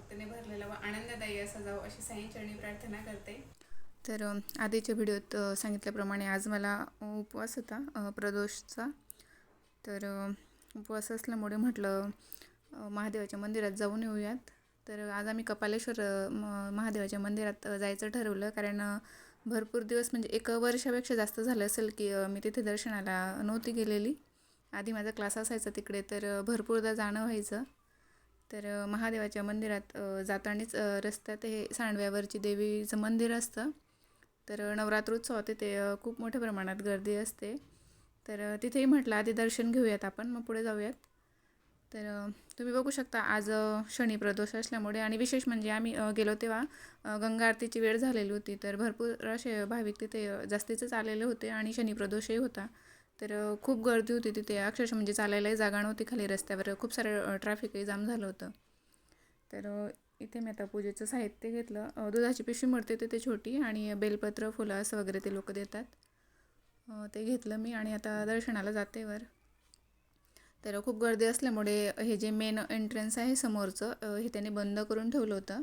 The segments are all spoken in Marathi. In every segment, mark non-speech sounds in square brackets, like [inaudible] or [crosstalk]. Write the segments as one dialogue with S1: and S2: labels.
S1: सकारात्मकतेने भरलेला व आनंददायी असा जावं अशी साईंचरणी प्रार्थना करते.
S2: तर आधीच्या व्हिडिओत सांगितल्याप्रमाणे आज मला उपवास होता प्रदोषचा. तर उपवास असल्यामुळे म्हटलं महादेवाच्या मंदिरात जाऊन येऊयात. तर आज आम्ही कपालेश्वर म- महादेवाच्या मंदिरात जायचं ठरवलं. कारण भरपूर दिवस म्हणजे एक वर्षापेक्षा जास्त झालं असेल की मी तिथे दर्शनाला नव्हती गेलेली. आधी माझा क्लास असायचा तिकडे तर भरपूरदा जाणं व्हायचं. तर महादेवाच्या मंदिरात जातानाच रस्त्यात हे सांडव्यावरची देवीचं मंदिर असतं. तर अ, नवरात्रोत्सवात तिथे खूप मोठ्या प्रमाणात गर्दी असते. तर तिथेही म्हटलं आधी दर्शन घेऊयात आपण मग पुढे जाऊयात. तर तुम्ही बघू शकता आज शनी प्रदोष असल्यामुळे आणि विशेष म्हणजे आम्ही गेलो तेव्हा गंगा आरतीची वेळ झालेली होती. तर भरपूर असे भाविक तिथे जास्तीचंच जास्तीचेच आलेले होते आणि शनी प्रदोषही होता. तर खूप गर्दी होती तिथे. अक्षरशः म्हणजे चालायलाही जागा नव्हती खाली रस्त्यावर. खूप सारं ट्रॅफिकही जाम झालं होतं. तर इथे मी आता पूजेचं साहित्य घेतलं. दुधाची पिशवी मिळते तिथे छोटी आणि बेलपत्र फुलं असं वगैरे ते लोक देतात. ते घेतलं मी आणि आता दर्शनाला जाते वर. तर खूप गर्दी असल्यामुळे हे जे मेन एंट्रन्स आहे समोरचं हे त्याने बंद करून ठेवलं होतं.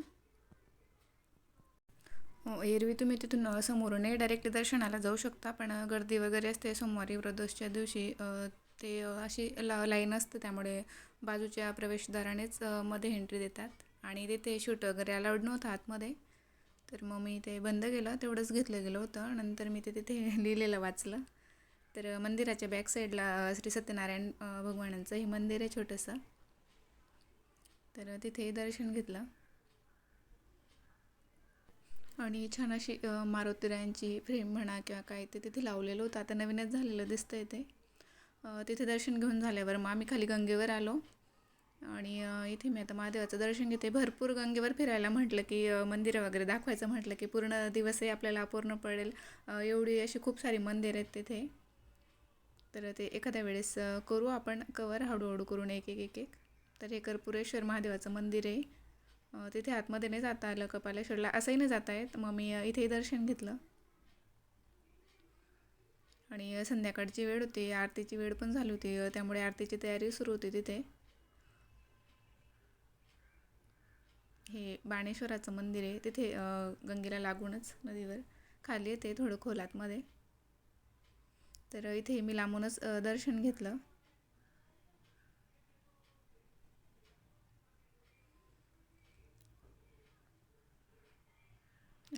S2: हो, एरवी तुम्ही तिथून समोरूनही डायरेक्ट दर्शनाला जाऊ शकता पण गर्दी वगैरे असते सोमवारी प्रदोषच्या दिवशी ते अशी ला लाईन असते त्यामुळे बाजूच्या प्रवेशद्वारानेच मध्ये एंट्री देतात. आणि तिथे शूट वगैरे अलाउड नव्हतं आतमध्ये. तर मग मी ते बंद केलं तेवढंच घेतलं गेलं होतं. नंतर मी ते तिथे [laughs] लिहिलेलं वाचलं. तर मंदिराच्या बॅक साईडला श्री सत्यनारायण भगवानांचं हे मंदिर आहे छोटंसं. तर तिथेही दर्शन घेतलं. आणि छान अशी मारुतीरायांची फ्रेम म्हणा किंवा काय ते तिथे लावलेलं होतं. आता नवीनच झालेलं दिसतं आहे ते तिथे दर्शन घेऊन झाल्यावर मग आम्ही खाली गंगेवर आलो. आणि इथे मी आता महादेवाचं दर्शन घेते. भरपूर गंगेवर फिरायला म्हटलं की मंदिरं वगैरे दाखवायचं म्हटलं की पूर्ण दिवसही आपल्याला अपूर्ण पडेल. एवढी अशी खूप सारी मंदिरं आहेत तिथे. तर ते एखाद्या वेळेस करू आपण. कवर हळूहळू करून एक एक एक एक. तर हे कर्पुरेश्वर महादेवाचं मंदिर आहे. तिथे आतमध्ये नाही जाता आलं कपालेश्वरला असंही नाही जाता येत. मग मी इथेही दर्शन घेतलं. आणि संध्याकाळची वेळ होती आरतीची वेळ पण झाली होती त्यामुळे आरतीची तयारी सुरू होती तिथे. हे बाणेश्वराचं मंदिर आहे तिथे गंगेला लागूनच नदीवर. खाली येते थोडं खोलातमध्ये. तर इथे मी लांबूनच दर्शन घेतलं.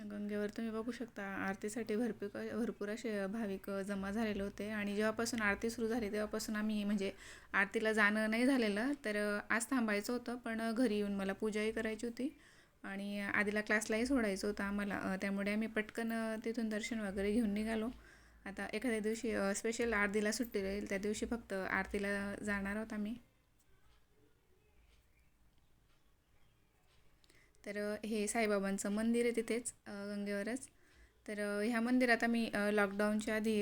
S2: गंगेवर तुम्ही बघू शकता आरतीसाठी भरपूर भरपूर असे भाविक जमा झालेले होते. आणि जेव्हापासून आरती सुरू झाली तेव्हापासून आम्ही म्हणजे आरतीला जाणं नाही झालेलं. तर आज थांबायचं होतं पण घरी येऊन मला पूजाही करायची होती. आणि आधीला क्लासलाही सोडायचं होतं आम्हाला. त्यामुळे आम्ही पटकन तिथून दर्शन वगैरे घेऊन निघालो. आता एखाद्या दिवशी स्पेशल आरतीला सुट्टी राहील त्या दिवशी फक्त आरतीला जाणार आहोत आम्ही. तर हे साईबाबांचं मंदिर आहे तिथेच गंगेवरच. तर ह्या मंदिरात आम्ही लॉकडाऊनच्या आधी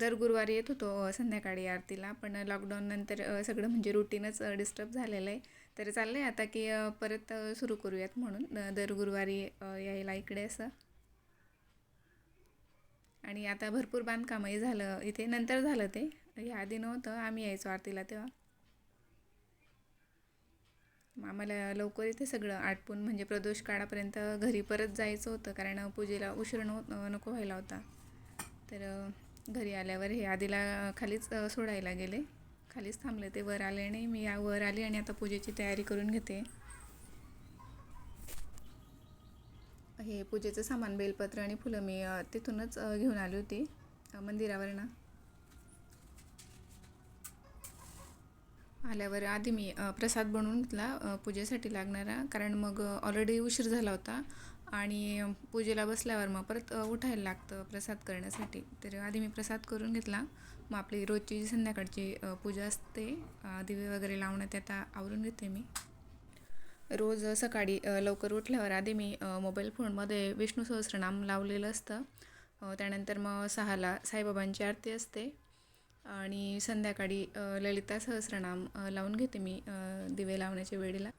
S2: दर गुरुवारी येत होतो संध्याकाळी आरतीला. पण लॉकडाऊननंतर सगळं म्हणजे रुटीनच डिस्टर्ब झालेलं आहे. तर चाललं आहे आता की परत सुरू करूयात म्हणून. दर गुरुवारी यायला इकडे असं. आणि आता भरपूर बांधकामही झालं. इथे नंतर झालं ते. ह्या आधी नव्हतं. आम्ही यायचो आरतीला तेव्हा. आम्हाला लवकर इथे सगळं. आटपून म्हणजे प्रदोष काळापर्यंत घरी परत जायचं होतं कारण पूजेला उशीर नव्ह नको व्हायला होता. तर घरी आल्यावर हे आधीला खालीच सोडायला गेले. खालीच थांबले. ते वर आले नाही. मी या वर आली आणि आता पूजेची तयारी करून घेते. हे पूजेचं सामान बेलपत्र आणि फुलं मी तिथूनच घेऊन आली होती मंदिरावर ना आल्यावर आधी मी प्रसाद बनवून घेतला पूजेसाठी लागणारा कारण मग ऑलरेडी उशीर झाला होता आणि पूजेला बसल्यावर मग परत उठायला लागतं प्रसाद करण्यासाठी. तर आधी मी प्रसाद करून घेतला. मग आपली रोजची जी संध्याकाळची पूजा असते दिवे वगैरे लावण्यात आता आवरून घेते मी. रोज सकाळी लवकर उठल्यावर आधी मी मोबाईल फोनमध्ये विष्णू सहस्रनाम लावलेलं असतं. त्यानंतर मग सहाला साईबाबांची आरती असते. आणि संध्याकाळी ललिता सहस्रनाम लावून घेते मी दिवे लावण्याच्या वेळेला.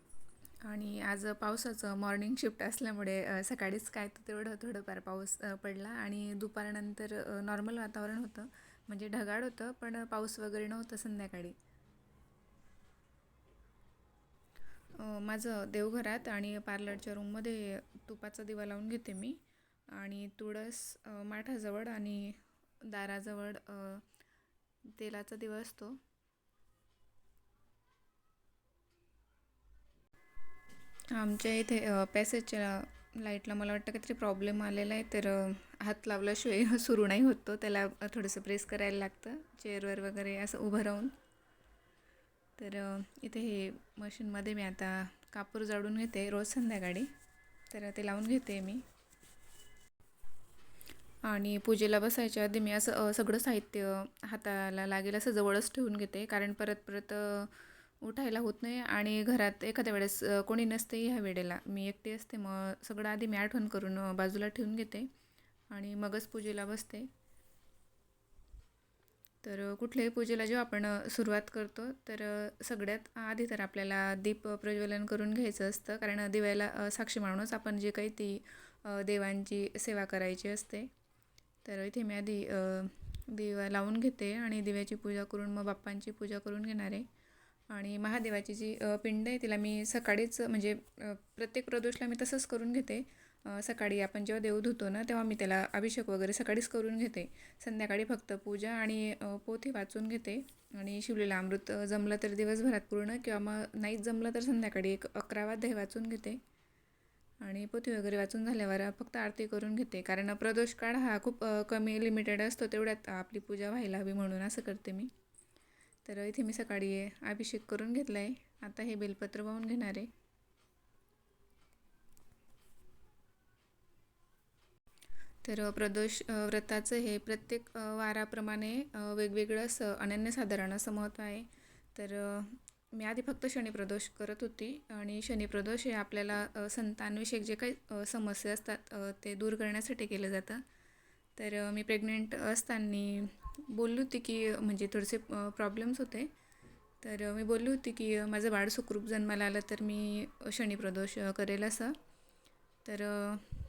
S2: आणि आज पावसाचं मॉर्निंग शिफ्ट असल्यामुळे सकाळीच काय तर तेवढं थोडंफार पाऊस पडला आणि दुपारनंतर नॉर्मल वातावरण होतं. म्हणजे ढगाळ होतं पण पाऊस वगैरे नव्हतं संध्याकाळी. माझं देवघरात आणि पार्लरच्या रूममध्ये तुपाचा दिवा लावून घेते मी. आणि तुळस माठाजवळ आणि दाराजवळ तेलाचा दिवा असतो. आमच्या इथे पॅसेजच्या लाईटला मला वाटतं काहीतरी प्रॉब्लेम आलेला आहे. तर हात लावल्याशिवाय [laughs] सुरू नाही होत तो. त्याला थोडंसं प्रेस करायला लागतं. चेअरवर वगैरे असं उभं राहून. तर इथे हे मशीनमध्ये मी आता कापूर जाळून घेते. रोज संध्याकाळी. तर ते लावून घेते मी. आणि पूजेला बसायच्या आधी मी असं सगळं साहित्य हाताला लागेल असं जवळच ठेवून घेते. कारण परत परत उठायला होत नाही आणि घरात एखाद्या वेळेस कोणी नसते ह्या वेळेला. मी एकटी असते मग सगळं आधी मी आठवण करून बाजूला ठेवून घेते आणि मगच पूजेला बसते. तर कुठल्याही पूजेला जेव्हा आपण सुरुवात करतो तर सगळ्यात आधी तर आपल्याला दीप प्रज्वलन करून घ्यायचं असतं. कारण दिव्याला साक्षी माणूस आपण जे काही ती देवांची सेवा करायची असते. तर इथे मी आधी दिवा लावून घेते आणि दिव्याची पूजा करून मग बाप्पांची पूजा करून घेणार आहे. आणि महादेवाची जी पिंड आहे तिला मी सकाळीच म्हणजे प्रत्येक प्रदोषला मी तसंच करून घेते. सकाळी आपण जेव्हा देव धुतो ना तेव्हा मी त्याला अभिषेक वगैरे सकाळीच करून घेते. संध्याकाळी फक्त पूजा आणि पोथी वाचून घेते. आणि शिवलेला अमृत जमलं तर दिवसभरात पूर्ण किंवा मग नाहीच जमलं तर संध्याकाळी एक अकरा वाद्य वाचून घेते. आणि पोथी वगैरे वाचून झाल्यावर फक्त आरती करून घेते. कारण प्रदोष काळ हा खूप कमी लिमिटेड असतो तेवढ्यात आपली पूजा व्हायला हवी म्हणून असं करते मी. तर इथे मी सकाळी अभिषेक करून घेतला आहे आता हे बेलपत्र वाहून घेणार आहे. तर प्रदोष व्रताचं हे प्रत्येक वाराप्रमाणे वेगवेगळं असं अनन्यसाधारण असं महत्त्व आहे. तर मी आधी फक्त शनिप्रदोष करत होती आणि शनिप्रदोष हे आपल्याला संतानविषयक जे काही समस्या असतात ते दूर करण्यासाठी केलं जातं. तर मी प्रेग्नेंट असताना बोलली होती की म्हणजे थोडेसे प्रॉब्लेम्स होते. तर मी बोलली होती की माझं बाळ सुखरूप जन्माला आलं तर मी शनिप्रदोष करेल असं. तर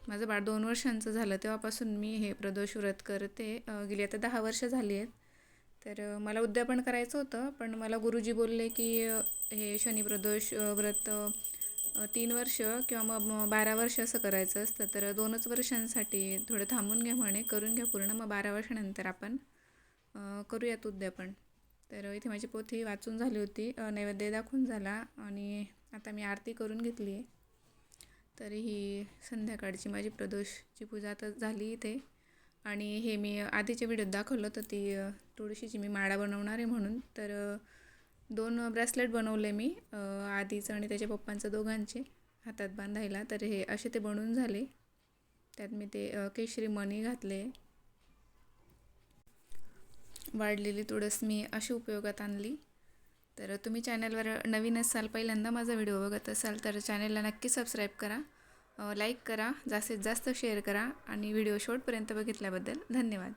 S2: माझं बाळ दोन वर्षांचं झालं तेव्हापासून मी हे प्रदोष व्रत करते. गेली आता दहा वर्ष झाली आहेत. तर मला उद्यापन करायचं होतं पण मला गुरुजी बोलले की हे शनिप्रदोष प्रदोष व्रत तीन वर्ष किंवा मग बारा वर्ष असं करायचं असतं. तर दोनच वर्षांसाठी थोडं थांबून घ्या म्हणे करून घ्या पूर्ण. मग बारा वर्षानंतर आपण करूयात उद्यापन. तर इथे माझी पोथी वाचून झाली होती. नैवेद्य दाखवून झाला आणि आता मी आरती करून घेतली आहे. तर ही संध्याकाळची माझी प्रदोषची पूजा आता झाली इथे. आणि हे मी आधीच्या व्हिडिओत दाखवलं होतं ती तुळशीची मी माळा बनवणार आहे म्हणून तर दोन ब्रेसलेट बनवले मी आधीचं आणि त्याच्या पप्पांचं दोघांचे हातात बांधायला तर हे असे ते बनवून झाले. त्यात मी ते केशरी मणी घातले. वाढलेली तुळस मी अशी उपयोगात आणली. तर तुम्ही चॅनलवर नवीन असाल पहिल्यांदा माझा व्हिडिओ बघत असाल तर चॅनलला नक्की सबस्क्राईब करा. लाईक करा जास्तीत जास्त शेअर करा आणि व्हिडिओ शेवटपर्यंत बघितल्याबद्दल धन्यवाद.